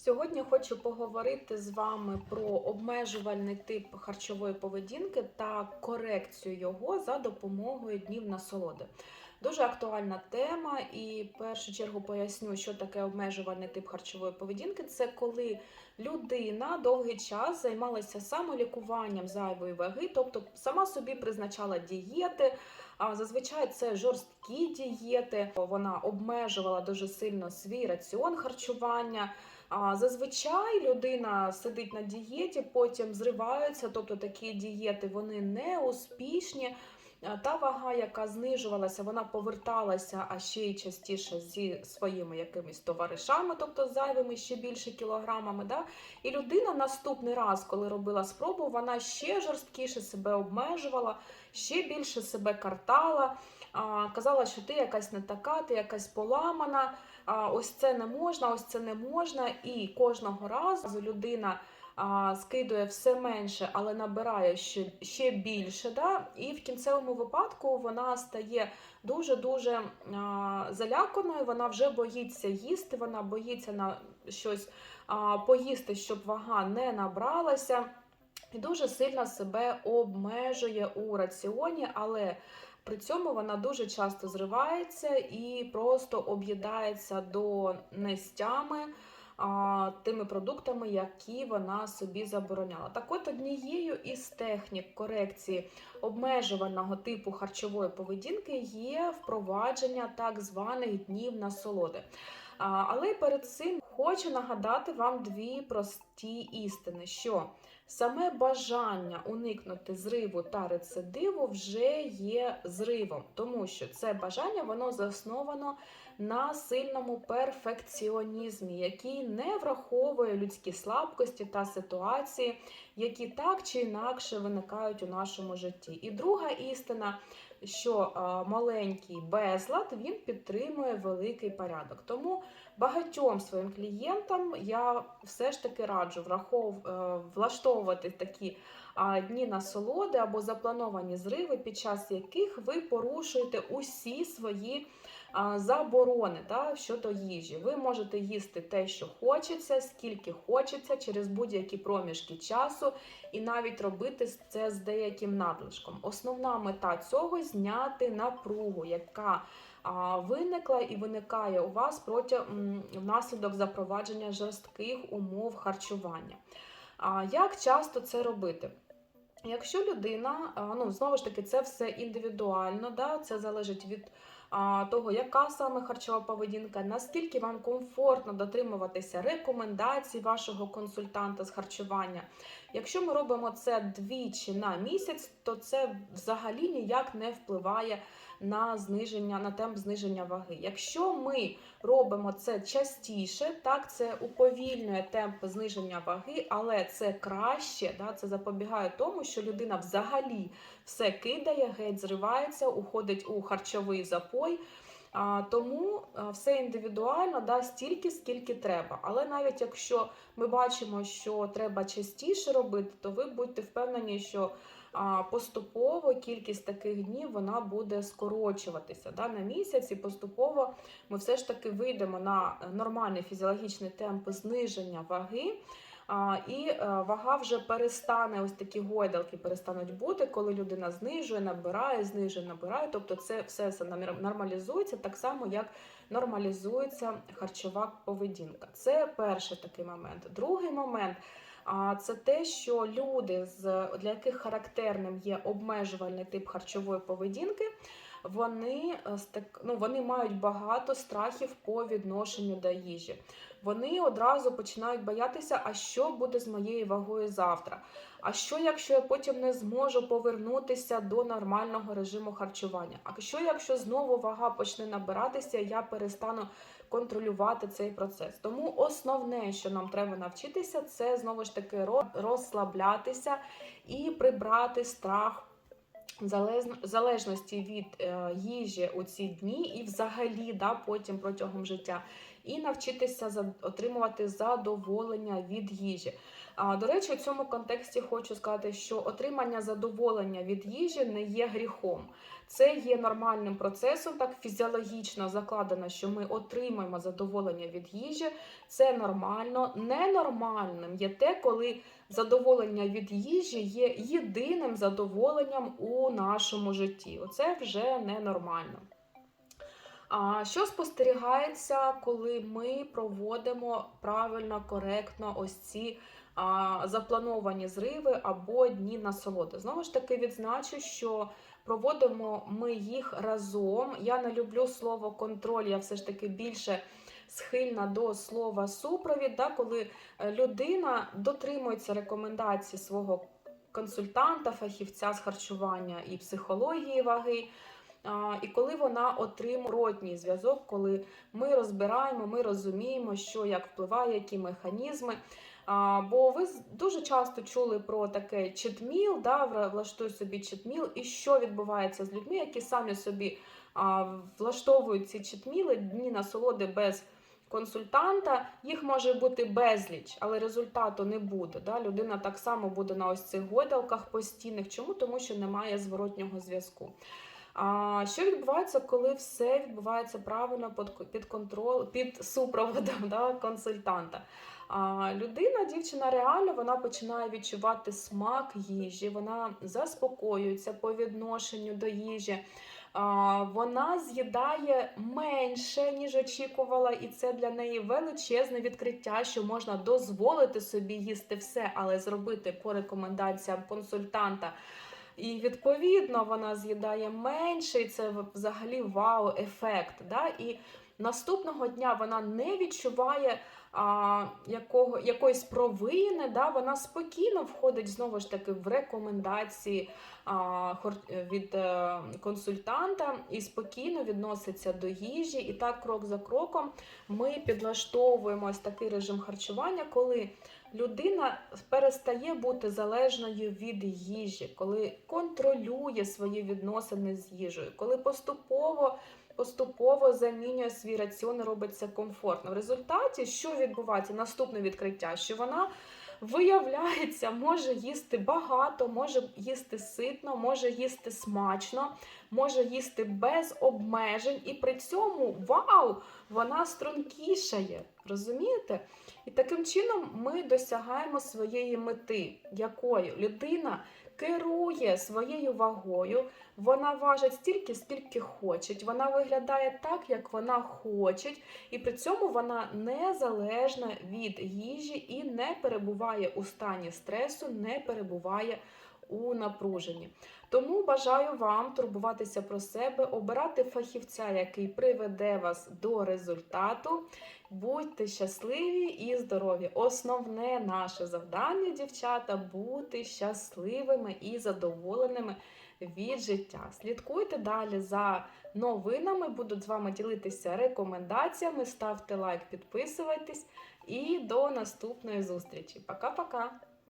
Сьогодні хочу поговорити з вами про обмежувальний тип харчової поведінки та корекцію його за допомогою днів насолоди. Дуже актуальна тема, і в першу чергу поясню, що таке обмежувальний тип харчової поведінки. Це коли людина довгий час займалася самолікуванням зайвої ваги, тобто сама собі призначала дієти. А зазвичай це жорсткі дієти. Вона обмежувала дуже сильно свій раціон харчування. А зазвичай людина сидить на дієті, потім зриваються, тобто такі дієти вони не успішні. Е, Та вага, яка знижувалася, вона поверталася, а ще й частіше зі своїми якимись товаришами, тобто зайвими ще більше кілограмами. Да? І людина наступний раз, коли робила спробу, вона ще жорсткіше себе обмежувала, ще більше себе картала. Казала, що ти якась не така, ти якась поламана, ось це не можна, ось це не можна. І кожного разу людина а, скидує все менше, але набирає ще, ще більше. Да? І в кінцевому випадку вона стає дуже-дуже заляканою, вона вже боїться їсти, вона боїться на щось а, поїсти, щоб вага не набралася. І дуже сильно себе обмежує у раціоні, але при цьому вона дуже часто зривається і просто об'їдається до нестями тими продуктами, які вона собі забороняла. Так от однією із технік корекції обмежувального типу харчової поведінки є впровадження так званих днів насолоди. Але перед цим хочу нагадати вам дві прості істини, що саме бажання уникнути зриву та рецидиву вже є зривом, тому що це бажання воно засновано на сильному перфекціонізмі, який не враховує людські слабкості та ситуації, які так чи інакше виникають у нашому житті. І друга істина, що маленький безлад він підтримує великий порядок. Тому багатьом своїм клієнтам я все ж таки раджу врахов, е, влаштовувати такі дні насолоди або заплановані зриви, під час яких ви порушуєте усі свої заборони та, щодо їжі. Ви можете їсти те, що хочеться, скільки хочеться, через будь-які проміжки часу, і навіть робити це з деяким надлишком. Основна мета цього зняти напругу, яка виникла і виникає у вас протягом внаслідок запровадження жорстких умов харчування. Як часто це робити? Якщо людина, ну знову ж таки, це все індивідуально, да, це залежить від того, яка саме харчова поведінка, наскільки вам комфортно дотримуватися рекомендацій вашого консультанта з харчування. Якщо ми робимо це двічі на місяць, то це взагалі ніяк не впливає на зниження, на темп зниження ваги. Якщо ми робимо це частіше, так це уповільнює темп зниження ваги, але це краще, да, це запобігає тому, що людина взагалі все кидає, геть зривається, уходить у харчовий запой. А, Тому все індивідуально, да, стільки, скільки треба. Але навіть якщо ми бачимо, що треба частіше робити, то ви будьте впевнені, що а, поступово кількість таких днів вона буде скорочуватися да, на місяць, і поступово ми все ж таки вийдемо на нормальний фізіологічний темп зниження ваги. І е, вага вже перестане, ось такі гойдалки перестануть бути, коли людина знижує, набирає, знижує, набирає. Тобто це все нормалізується так само, як нормалізується харчова поведінка. Це перший такий момент. Другий момент. А це те, що люди, для яких характерним є обмежувальний тип харчової поведінки, вони е, ну, вони мають багато страхів по відношенню до їжі. Вони одразу починають боятися, а що буде з моєю вагою завтра. А що, якщо я потім не зможу повернутися до нормального режиму харчування? А що, якщо знову вага почне набиратися, я перестану контролювати цей процес? Тому основне, що нам треба навчитися, це знову ж таки розслаблятися і прибрати страх залежності від е, їжі у ці дні, і взагалі да, потім протягом життя. і навчитися за- отримувати задоволення від їжі. До речі, у цьому контексті хочу сказати, що отримання задоволення від їжі не є гріхом. Це є нормальним процесом, так фізіологічно закладено, що ми отримуємо задоволення від їжі. Це нормально. Ненормальним є те, коли задоволення від їжі є єдиним задоволенням у нашому житті. Оце вже ненормально. А що спостерігається, коли ми проводимо правильно, коректно ось ці а, заплановані зриви або дні насолоди? Знову ж таки, відзначу, що проводимо ми їх разом. Я не люблю слово контроль, я все ж таки більше схильна до слова супровід, да, коли е, людина дотримується рекомендацій свого консультанта, фахівця з харчування і психології ваги. І коли вона отримує ротній зв'язок, коли ми розбираємо, ми розуміємо, що як впливає, які механізми. Бо ви дуже часто чули про таке читміл, да, влаштуй собі читміл, і що відбувається з людьми, які самі собі влаштовують ці читміли, дні насолоди без консультанта. Їх може бути безліч, але результату не буде. Да? Людина так само буде на ось цих гойдалках постійних. Чому? Тому що немає зворотнього зв'язку. А що відбувається, коли все відбувається правильно під, контроль, під супроводом да, консультанта? А, людина, дівчина, реально вона починає відчувати смак їжі, вона заспокоюється по відношенню до їжі. Вона з'їдає менше, ніж очікувала, і це для неї величезне відкриття, що можна дозволити собі їсти все, але зробити по рекомендаціям консультанта. І відповідно вона з'їдає менше, і це взагалі вау-ефект. Да? І наступного дня вона не відчуває а, якого, якоїсь провини, да? вона спокійно входить знову ж таки в рекомендації а, від е, консультанта і спокійно відноситься до їжі. І так, крок за кроком, ми підлаштовуємо ось такий режим харчування, коли людина перестає бути залежною від їжі, коли контролює свої відносини з їжею, коли поступово. Поступово замінює свій раціон робиться комфортно. В результаті, що відбувається? Наступне відкриття, що вона виявляється, може їсти багато, може їсти ситно, може їсти смачно, може їсти без обмежень, і при цьому вау! Вона стрункішає. Розумієте? І таким чином ми досягаємо своєї мети, якою людина керує своєю вагою, вона важить стільки, скільки хоче, вона виглядає так, як вона хоче, і при цьому вона незалежна від їжі і не перебуває у стані стресу, не перебуває у напруженні. Тому бажаю вам турбуватися про себе, обирати фахівця, який приведе вас до результату. Будьте щасливі і здорові. Основне наше завдання, дівчата, бути щасливими і задоволеними від життя. Слідкуйте далі за новинами, буду з вами ділитися рекомендаціями. Ставте лайк, підписуйтесь і до наступної зустрічі. Пока-пока!